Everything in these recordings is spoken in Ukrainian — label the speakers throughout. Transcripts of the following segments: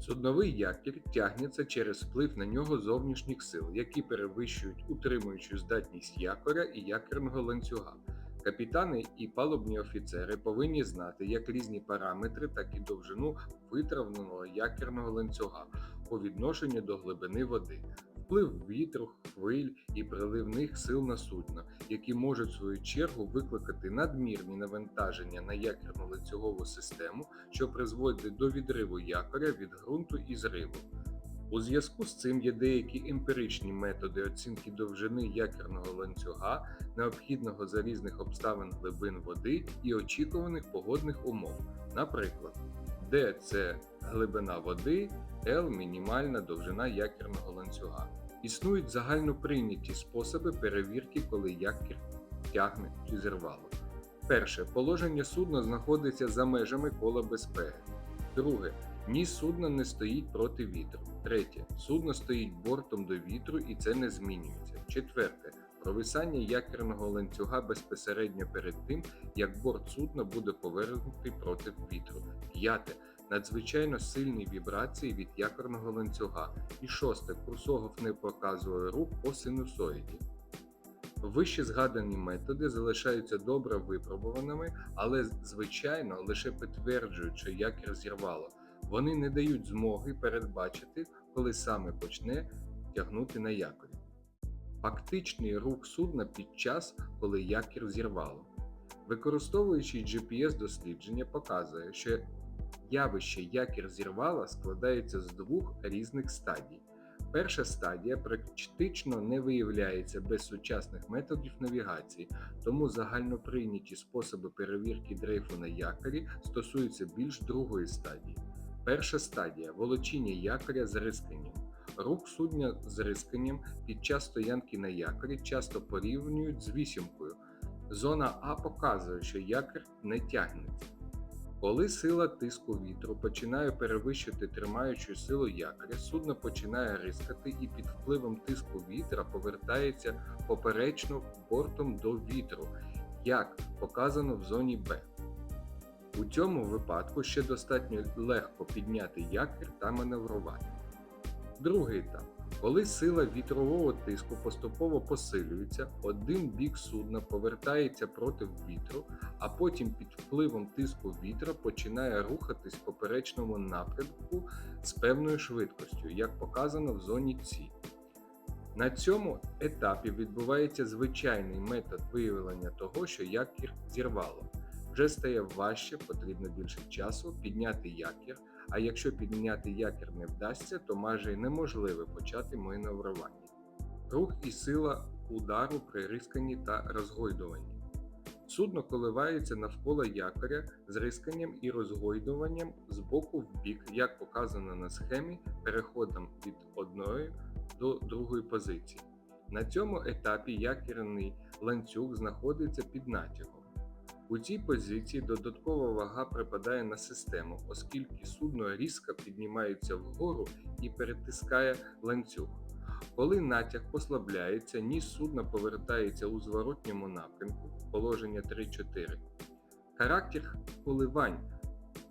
Speaker 1: Судновий якір тягнеться через вплив на нього зовнішніх сил, які перевищують утримуючу здатність якоря і якірного ланцюга. Капітани і палубні офіцери повинні знати як різні параметри, так і довжину витравленого якірного ланцюга по відношенню до глибини води, вплив вітру, хвиль і приливних сил на судно, які можуть в свою чергу викликати надмірні навантаження на якірну ланцюгову систему, що призводить до відриву якоря від ґрунту і зриву. У зв'язку з цим є деякі емпіричні методи оцінки довжини якірного ланцюга, необхідного за різних обставин глибин води і очікуваних погодних умов. Наприклад, D – це глибина води, L мінімальна довжина якірного ланцюга. Існують загально прийняті способи перевірки, коли якір тягне чи зірвало. Перше. Положення судна знаходиться за межами кола безпеки. Друге. Ніс судна не стоїть проти вітру. Третє. Судно стоїть бортом до вітру і це не змінюється. Четверте. Провисання якірного ланцюга безпосередньо перед тим, як борт судна буде повернутий проти вітру. П'яте. Надзвичайно сильні вібрації від якорного ланцюга. І шосте. Курсограф не показує рух по синусоїді. Вище згадані методи залишаються добре випробуваними, але, звичайно, лише підтверджують, що якір зірвало. Вони не дають змоги передбачити, коли саме почне тягнути на якорі. Фактичний рух судна під час, коли якір зірвало. Використовуючи GPS-дослідження, показує, що явище якір зірвала складається з двох різних стадій. Перша стадія практично не виявляється без сучасних методів навігації, тому загальноприйняті способи перевірки дрейфу на якорі стосуються більш другої стадії. Перша стадія волочіння якоря з рисканням. Рух судня з рисканням під час стоянки на якорі часто порівнюють з вісімкою. Зона А показує, що якір не тягнеться. Коли сила тиску вітру починає перевищити тримаючу силу якоря, судно починає рискати і під впливом тиску вітра повертається поперечно бортом до вітру, як показано в зоні Б. У цьому випадку ще достатньо легко підняти якір та маневрувати. Другий етап. Коли сила вітрового тиску поступово посилюється, один бік судна повертається проти вітру, а потім під впливом тиску вітра починає рухатись в поперечному напрямку з певною швидкістю, як показано в зоні С. На цьому етапі відбувається звичайний метод виявлення того, що якір зірвало. Вже стає важче, потрібно більше часу підняти якір, а якщо підняти якір не вдасться, то майже неможливо почати маневрування. Рух і сила удару при рисканні та розгойдуванні. Судно коливається навколо якоря з рисканням і розгойдуванням з боку в бік, як показано на схемі, переходом від одної до другої позиції. На цьому етапі якірний ланцюг знаходиться під натягом. У цій позиції додаткова вага припадає на систему, оскільки судно різко піднімається вгору і перетискає ланцюг. Коли натяг послабляється, ніс судна повертається у зворотньому напрямку положення 3-4. Характер коливань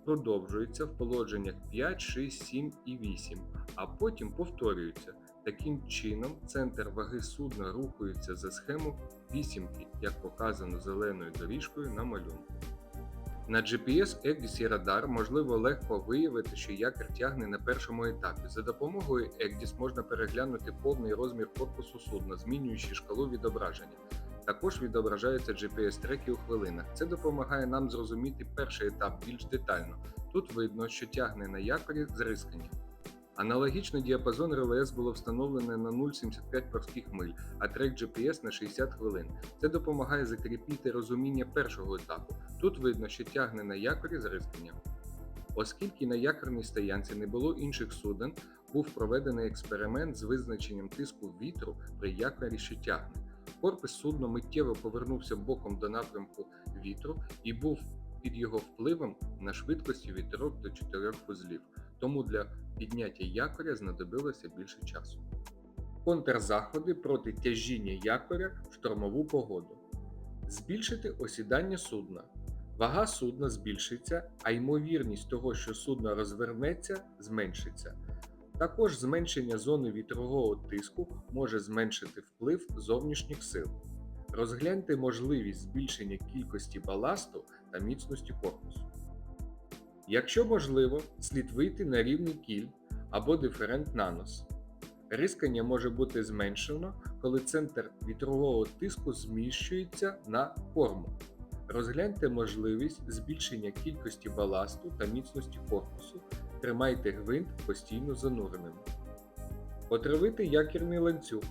Speaker 1: продовжується в положеннях 5, 6, 7 і 8, а потім повторюється. Таким чином, центр ваги судна рухається за схему вісімки, як показано зеленою доріжкою на малюнку. На GPS EGDIS і радар можливо легко виявити, що якір тягне на першому етапі. За допомогою EGDIS можна переглянути повний розмір корпусу судна, змінюючи шкалу відображення. Також відображаються GPS-треки у хвилинах. Це допомагає нам зрозуміти перший етап більш детально. Тут видно, що тягне на якорі з рисканням. Аналогічно діапазон РЛС було встановлене на 0,75 морських миль, а трек GPS на 60 хвилин. Це допомагає закріпити розуміння першого етапу. Тут видно, що тягне на якорі з рисканням. Оскільки на якорній стоянці не було інших суден, був проведений експеримент з визначенням тиску вітру при якорі, що тягне. Корпус судна миттєво повернувся боком до напрямку вітру і був під його впливом на швидкості від 3 до 4 вузлів, тому для підняття якоря знадобилося більше часу. Контрзаходи проти тяжіння якоря в штормову погоду. Збільшити осідання судна. Вага судна збільшиться, а ймовірність того, що судно розвернеться, зменшиться. Також зменшення зони вітрового тиску може зменшити вплив зовнішніх сил. Розгляньте можливість збільшення кількості баласту та міцності корпусу. Якщо можливо, слід вийти на рівний кіль або диферент нанос. Рискання може бути зменшено, коли центр вітрового тиску зміщується на корму. Розгляньте можливість збільшення кількості баласту та міцності корпусу. Тримайте гвинт постійно зануреним. Потравити якірний ланцюг.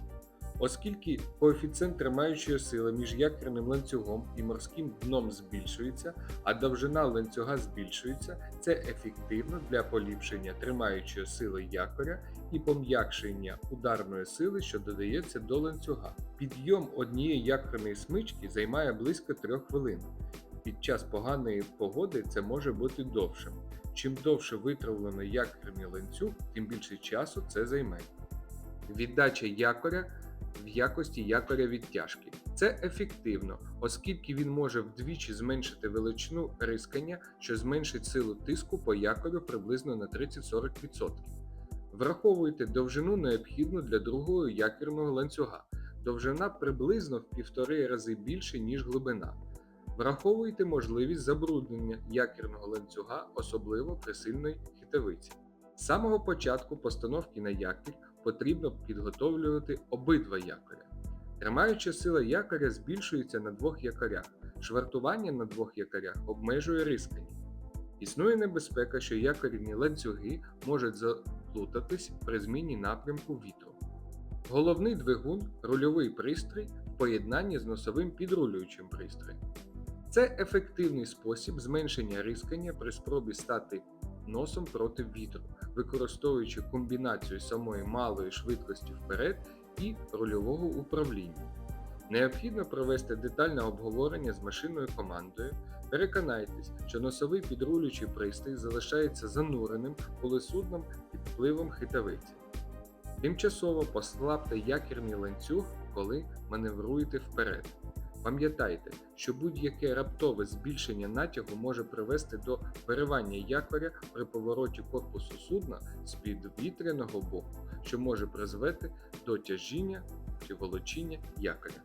Speaker 1: Оскільки коефіцієнт тримаючої сили між якірним ланцюгом і морським дном збільшується, а довжина ланцюга збільшується, це ефективно для поліпшення тримаючої сили якоря і пом'якшення ударної сили, що додається до ланцюга. Підйом однієї якорної смички займає близько 3 хвилин. Під час поганої погоди це може бути довшим. Чим довше витравлено якорний ланцюг, тим більше часу це займе. Віддача якоря в якості якоря відтяжки. Це ефективно, оскільки він може вдвічі зменшити величину рискання, що зменшить силу тиску по якорю приблизно на 30-40%. Враховуйте довжину необхідну для другого якірного ланцюга. Довжина приблизно в півтори рази більше, ніж глибина. Враховуйте можливість забруднення якірного ланцюга, особливо при сильної хитавиці. З самого початку постановки на якір потрібно підготовлювати обидва якоря. Тримаюча сила якоря збільшується на двох якорях. Швартування на двох якорях обмежує рискання. Існує небезпека, що якорні ланцюги можуть заплутатись при зміні напрямку вітру. Головний двигун рульовий пристрій в поєднанні з носовим підрулюючим пристроєм. Це ефективний спосіб зменшення рискання при спробі стати носом проти вітру, використовуючи комбінацію самої малої швидкості вперед і рульового управління. Необхідно провести детальне обговорення з машинною командою. Переконайтесь, що носовий підрулюючий пристрій залишається зануреним, коли судном під впливом хитавиці. Тимчасово послабте якірний ланцюг, коли маневруєте вперед. Пам'ятайте, що будь-яке раптове збільшення натягу може привести до виривання якоря при повороті корпусу судна з підвітряного боку, що може призвести до тяжіння чи волочіння якоря.